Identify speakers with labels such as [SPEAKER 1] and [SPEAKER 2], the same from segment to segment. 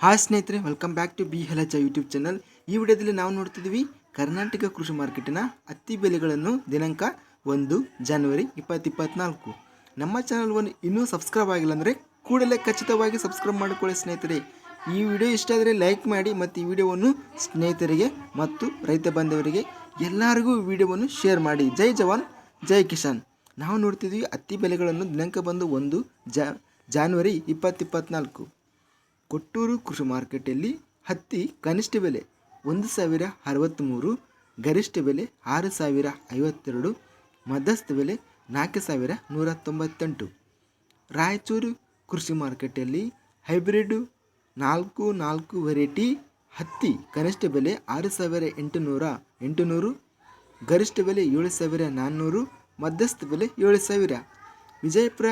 [SPEAKER 1] Hi ಸ್ನೇಹಿತರೆ welcome back to B ಹೆಲಜ YouTube channel ಈ ವಿಡಿಯೋದಲ್ಲಿ ನಾವು ನೋಡ್ತಿದ್ದೀವಿ ಕರ್ನಾಟಕ ಕೃಷಿ ಮಾರ್ಕೆಟಿನ ಹತ್ತಿ ಬೆಲೆಗಳನ್ನು ದಿನಾಂಕ ಒಂದು ಜನವರಿ ಇಪ್ಪತ್ತಿಪ್ಪತ್ನಾಲ್ಕು ನಮ್ಮ ಚಾನಲ್ವನ್ನು ಇನ್ನೂ ಸಬ್ಸ್ಕ್ರೈಬ್ ಆಗಿಲ್ಲ ಅಂದರೆ ಕೂಡಲೇ ಖಚಿತವಾಗಿ ಸಬ್ಸ್ಕ್ರೈಬ್ ಮಾಡಿಕೊಳ್ಳಿ ಸ್ನೇಹಿತರೆ. ಈ ವಿಡಿಯೋ ಇಷ್ಟ ಆದರೆ ಲೈಕ್ ಮಾಡಿ ಮತ್ತು ಈ ವಿಡಿಯೋವನ್ನು ಸ್ನೇಹಿತರಿಗೆ ಮತ್ತು ರೈತ ಬಾಂಧವರಿಗೆ ಎಲ್ಲರಿಗೂ ಈ ವಿಡಿಯೋವನ್ನು ಶೇರ್ ಮಾಡಿ. ಜೈ ಜವಾನ್, ಜೈ ಕಿಸಾನ್. ನಾವು ನೋಡ್ತಿದ್ವಿ ಹತ್ತಿ ಬೆಲೆಗಳನ್ನು ದಿನಾಂಕ ಬಂದು ಒಂದು ಜ ಜಾನ್ವರಿ ಇಪ್ಪತ್ತಿಪ್ಪತ್ನಾಲ್ಕು ಕೊಟ್ಟೂರು ಕೃಷಿ ಮಾರುಕಟ್ಟೆಯಲ್ಲಿ ಹತ್ತಿ ಕನಿಷ್ಠ ಬೆಲೆ ಒಂದು ಸಾವಿರ ಅರವತ್ತ್ಮೂರು ಗರಿಷ್ಠ ಬೆಲೆ ಆರು ಸಾವಿರ ಐವತ್ತೆರಡು, ಮಧ್ಯಸ್ಥ ಬೆಲೆ ನಾಲ್ಕು ಸಾವಿರ ನೂರ ತೊಂಬತ್ತೆಂಟು. ರಾಯಚೂರು ಕೃಷಿ ಮಾರುಕಟ್ಟೆಯಲ್ಲಿ ಹೈಬ್ರಿಡ್ ನಾಲ್ಕು ನಾಲ್ಕು ವೆರೈಟಿ ಹತ್ತಿ ಕನಿಷ್ಠ ಬೆಲೆ ಆರು ಸಾವಿರ ಎಂಟುನೂರ ಎಂಟುನೂರು, ಗರಿಷ್ಠ ಬೆಲೆ ಏಳು ಸಾವಿರ ನಾನ್ನೂರು, ಮಧ್ಯಸ್ಥ ಬೆಲೆ ಏಳು ಸಾವಿರ. ವಿಜಯಪುರ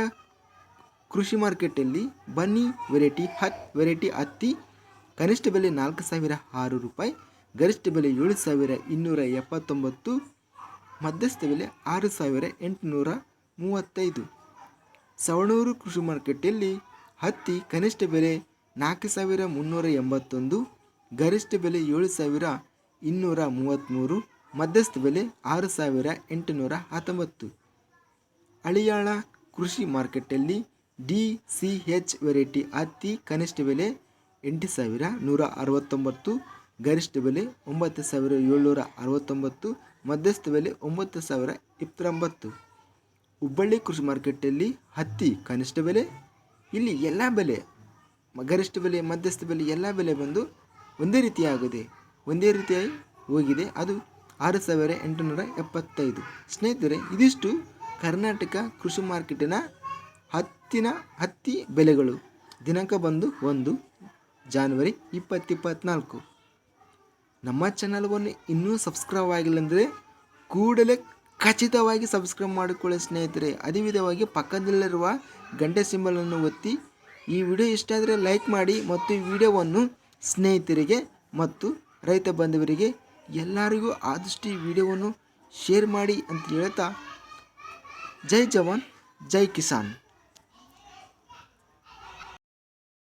[SPEAKER 1] ಕೃಷಿ ಮಾರ್ಕೆಟಲ್ಲಿ ಬನ್ನಿ ವೆರೈಟಿ ಹತ್, ವೆರೈಟಿ ಹತ್ತಿ, ಕನಿಷ್ಠ ಬೆಲೆ ನಾಲ್ಕು ಸಾವಿರ ಆರು ರೂಪಾಯಿ, ಗರಿಷ್ಠ ಬೆಲೆ ಏಳು ಸಾವಿರ ಇನ್ನೂರ ಎಪ್ಪತ್ತೊಂಬತ್ತು, ಮಧ್ಯಸ್ಥ ಬೆಲೆ ಆರು ಸಾವಿರ ಎಂಟುನೂರ ಮೂವತ್ತೈದು. ಸವಣೂರು ಕೃಷಿ ಮಾರ್ಕೆಟಲ್ಲಿ ಹತ್ತಿ ಕನಿಷ್ಠ ಬೆಲೆ ನಾಲ್ಕು ಸಾವಿರ ಮುನ್ನೂರ ಎಂಬತ್ತೊಂದು, ಗರಿಷ್ಠ ಬೆಲೆ ಏಳು ಸಾವಿರ ಇನ್ನೂರ ಮೂವತ್ತ್ಮೂರು ಮಧ್ಯಸ್ಥ ಬೆಲೆ ಆರು ಸಾವಿರ ಎಂಟುನೂರ ಹತ್ತೊಂಬತ್ತು. ಅಳಿಯಾಳ ಕೃಷಿ ಮಾರ್ಕೆಟಲ್ಲಿ ಡಿ ಸಿ ಎಚ್ ವೆರೈಟಿ ಹತ್ತಿ ಕನಿಷ್ಠ ಬೆಲೆ ಎಂಟು ಸಾವಿರ ನೂರ ಅರವತ್ತೊಂಬತ್ತು, ಗರಿಷ್ಠ ಬೆಲೆ ಒಂಬತ್ತು ಸಾವಿರ ಏಳ್ನೂರ ಅರವತ್ತೊಂಬತ್ತು, ಮಧ್ಯಸ್ಥ ಬೆಲೆ ಒಂಬತ್ತು ಸಾವಿರ ಇಪ್ಪತ್ತೊಂಬತ್ತು. ಹುಬ್ಬಳ್ಳಿ ಕೃಷಿ ಮಾರ್ಕೆಟಲ್ಲಿ ಹತ್ತಿ ಕನಿಷ್ಠ ಬೆಲೆ, ಇಲ್ಲಿ ಎಲ್ಲ ಬೆಲೆ ಗರಿಷ್ಠ ಬೆಲೆ, ಮಧ್ಯಸ್ಥ ಬೆಲೆ, ಎಲ್ಲ ಬೆಲೆ ಬಂದು ಒಂದೇ ರೀತಿಯಾಗಿದೆ. ಒಂದೇ ರೀತಿಯಾಗಿ ಹೋಗಿದೆ. ಅದು ಆರು ಸಾವಿರ ಎಂಟುನೂರ ಎಪ್ಪತ್ತೈದು. ಸ್ನೇಹಿತರೆ, ಇದಿಷ್ಟು ಕರ್ನಾಟಕ ಕೃಷಿ ಮಾರ್ಕೆಟಿನ ಹತ್ತಿನ ಹತ್ತಿ ಬೆಲೆಗಳು. ದಿನಾಂಕ ಬಂದು ಒಂದು ಜಾನ್ವರಿ ಇಪ್ಪತ್ತಿಪ್ಪತ್ನಾಲ್ಕು ನಮ್ಮ ಚಾನಲ್ವನ್ನು ಇನ್ನೂ ಸಬ್ಸ್ಕ್ರೈಬ್ ಆಗಿಲ್ಲ ಅಂದರೆ ಕೂಡಲೇ ಖಚಿತವಾಗಿ ಸಬ್ಸ್ಕ್ರೈಬ್ ಮಾಡಿಕೊಳ್ಳಿ ಸ್ನೇಹಿತರೆ. ಅದೇ ವಿಧವಾಗಿ ಪಕ್ಕದಲ್ಲಿರುವ ಗಂಟೆ ಸಿಂಬಲನ್ನು ಒತ್ತಿ ಈ ವಿಡಿಯೋ ಇಷ್ಟ ಆದರೆ ಲೈಕ್ ಮಾಡಿ ಮತ್ತು ಈ ವಿಡಿಯೋವನ್ನು ಸ್ನೇಹಿತರಿಗೆ ಮತ್ತು ರೈತ ಬಾಂಧವರಿಗೆ ಎಲ್ಲರಿಗೂ ಆದಷ್ಟು ಈ ವಿಡಿಯೋವನ್ನು ಶೇರ್ ಮಾಡಿ ಅಂತ ಹೇಳ್ತಾ ಜೈ ಜವಾನ್, ಜೈ ಕಿಸಾನ್.